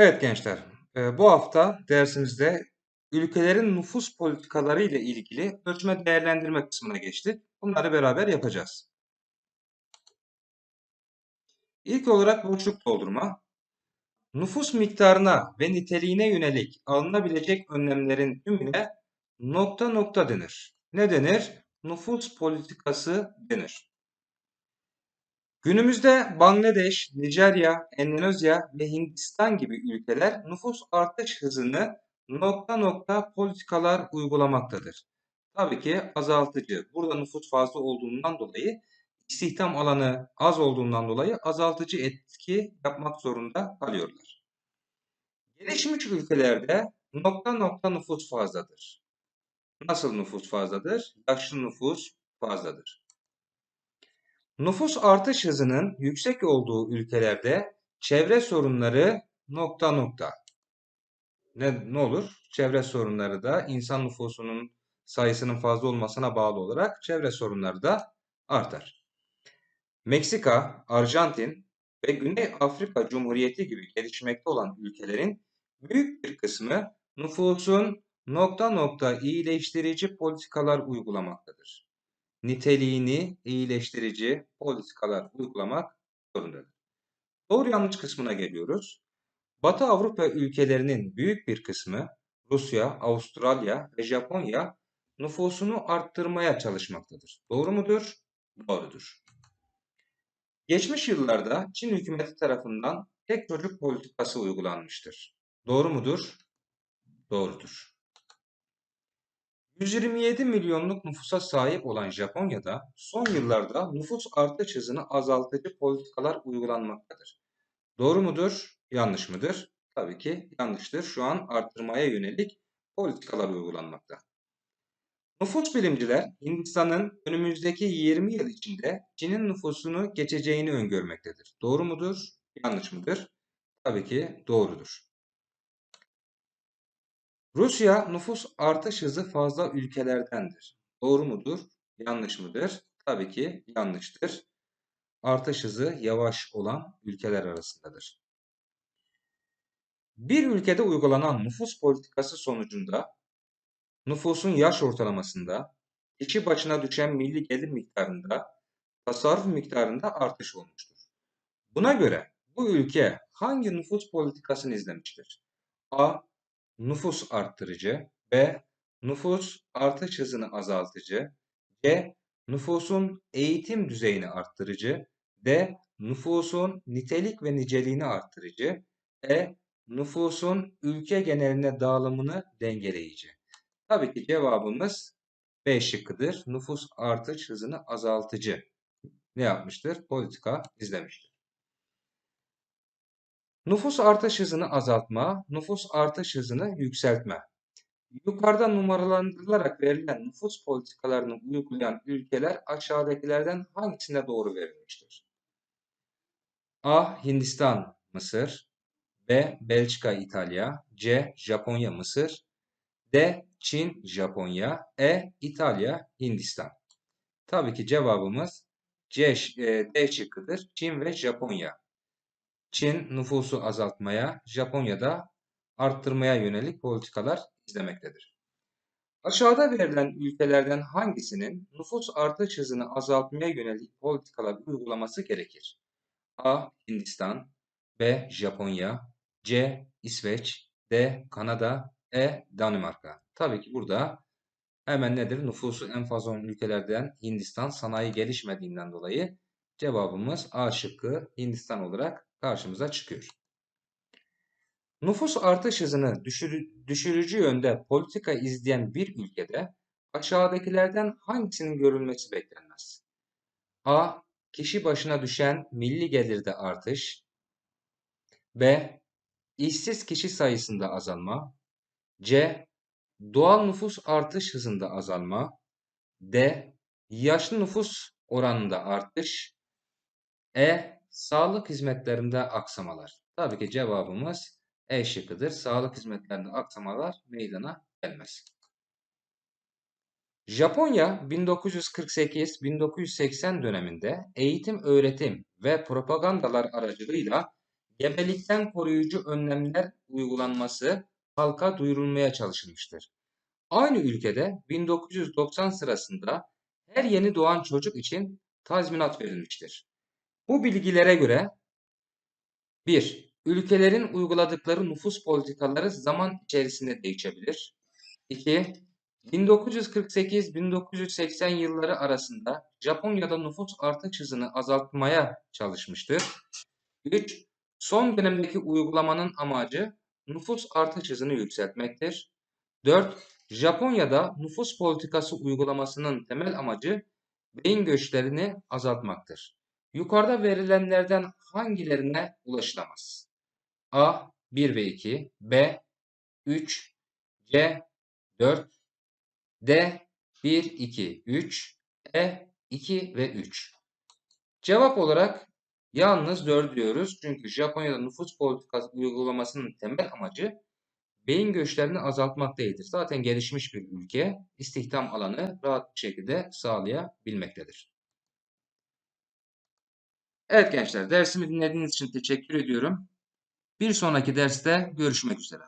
Evet gençler, e, bu hafta dersimizde ülkelerin nüfus politikaları ile ilgili ölçme değerlendirme kısmına geçtik. Bunları beraber yapacağız. İlk olarak boşluk doldurma. Nüfus miktarına ve niteliğine yönelik alınabilecek önlemlerin tümüne nokta nokta denir. Ne denir? Nüfus politikası denir. Günümüzde Bangladeş, Nijerya, Endonezya ve Hindistan gibi ülkeler nüfus artış hızını nokta nokta politikalar uygulamaktadır. Tabii ki azaltıcı. Burada nüfus fazla olduğundan dolayı istihdam alanı az olduğundan dolayı azaltıcı etki yapmak zorunda kalıyorlar. Gelişmiş ülkelerde nokta nokta nüfus fazladır. Nasıl nüfus fazladır? Yaşlı nüfus fazladır. Nüfus artış hızının yüksek olduğu ülkelerde çevre sorunları nokta nokta. Ne, ne olur? Çevre sorunları da insan nüfusunun sayısının fazla olmasına bağlı olarak çevre sorunları da artar. Meksika, Arjantin ve Güney Afrika Cumhuriyeti gibi gelişmekte olan ülkelerin büyük bir kısmı nüfusun nokta nokta iyileştirici politikalar uygulamaktadır niteliğini iyileştirici politikalar uygulamak zorundadır. Doğru yanlış kısmına geliyoruz. Batı Avrupa ülkelerinin büyük bir kısmı Rusya, Avustralya ve Japonya nüfusunu arttırmaya çalışmaktadır. Doğru mudur? Doğrudur. Geçmiş yıllarda Çin hükümeti tarafından tek çocuk politikası uygulanmıştır. Doğru mudur? Doğrudur. 127 milyonluk nüfusa sahip olan Japonya'da son yıllarda nüfus artış hızını azaltıcı politikalar uygulanmaktadır. Doğru mudur? Yanlış mıdır? Tabii ki yanlıştır. Şu an arttırmaya yönelik politikalar uygulanmakta. Nüfus bilimciler Hindistan'ın önümüzdeki 20 yıl içinde Çin'in nüfusunu geçeceğini öngörmektedir. Doğru mudur? Yanlış mıdır? Tabii ki doğrudur. Rusya nüfus artış hızı fazla ülkelerdendir. Doğru mudur? Yanlış mıdır? Tabii ki yanlıştır. Artış hızı yavaş olan ülkeler arasındadır. Bir ülkede uygulanan nüfus politikası sonucunda nüfusun yaş ortalamasında kişi başına düşen milli gelir miktarında tasarruf miktarında artış olmuştur. Buna göre bu ülke hangi nüfus politikasını izlemiştir? A nüfus arttırıcı, B. Nüfus artış hızını azaltıcı, C. Nüfusun eğitim düzeyini arttırıcı, D. Nüfusun nitelik ve niceliğini arttırıcı, E. Nüfusun ülke geneline dağılımını dengeleyici. Tabii ki cevabımız B şıkkıdır. Nüfus artış hızını azaltıcı ne yapmıştır? Politika izlemiştir. Nüfus artış hızını azaltma, nüfus artış hızını yükseltme. Yukarıda numaralandırılarak verilen nüfus politikalarını uygulayan ülkeler aşağıdakilerden hangisine doğru verilmiştir? A. Hindistan, Mısır B. Belçika, İtalya C. Japonya, Mısır D. Çin, Japonya E. İtalya, Hindistan Tabii ki cevabımız C, e, D şıkkıdır. Çin ve Japonya. Çin nüfusu azaltmaya, Japonya'da arttırmaya yönelik politikalar izlemektedir. Aşağıda verilen ülkelerden hangisinin nüfus artış hızını azaltmaya yönelik politikalar uygulaması gerekir? A. Hindistan B. Japonya C. İsveç D. Kanada E. Danimarka. Tabii ki burada hemen nedir? Nüfusu en fazla olan ülkelerden Hindistan sanayi gelişmediğinden dolayı cevabımız A şıkkı Hindistan olarak karşımıza çıkıyor. Nüfus artış hızını düşür, düşürücü yönde politika izleyen bir ülkede aşağıdakilerden hangisinin görülmesi beklenmez? A. Kişi başına düşen milli gelirde artış. B. İşsiz kişi sayısında azalma. C. Doğal nüfus artış hızında azalma. D. Yaşlı nüfus oranında artış. E. Sağlık hizmetlerinde aksamalar. Tabii ki cevabımız E şıkkıdır. Sağlık hizmetlerinde aksamalar meydana gelmez. Japonya 1948-1980 döneminde eğitim, öğretim ve propagandalar aracılığıyla gebelikten koruyucu önlemler uygulanması halka duyurulmaya çalışılmıştır. Aynı ülkede 1990 sırasında her yeni doğan çocuk için tazminat verilmiştir. Bu bilgilere göre 1. Ülkelerin uyguladıkları nüfus politikaları zaman içerisinde değişebilir. 2. 1948-1980 yılları arasında Japonya'da nüfus artış hızını azaltmaya çalışmıştır. 3. Son dönemdeki uygulamanın amacı nüfus artış hızını yükseltmektir. 4. Japonya'da nüfus politikası uygulamasının temel amacı beyin göçlerini azaltmaktır. Yukarıda verilenlerden hangilerine ulaşılamaz? A 1 ve 2, B 3, C 4, D 1, 2, 3, E 2 ve 3. Cevap olarak yalnız 4 diyoruz. Çünkü Japonya'da nüfus politikası uygulamasının temel amacı beyin göçlerini azaltmak değildir. Zaten gelişmiş bir ülke istihdam alanı rahat bir şekilde sağlayabilmektedir. Evet gençler dersimi dinlediğiniz için teşekkür ediyorum. Bir sonraki derste görüşmek üzere.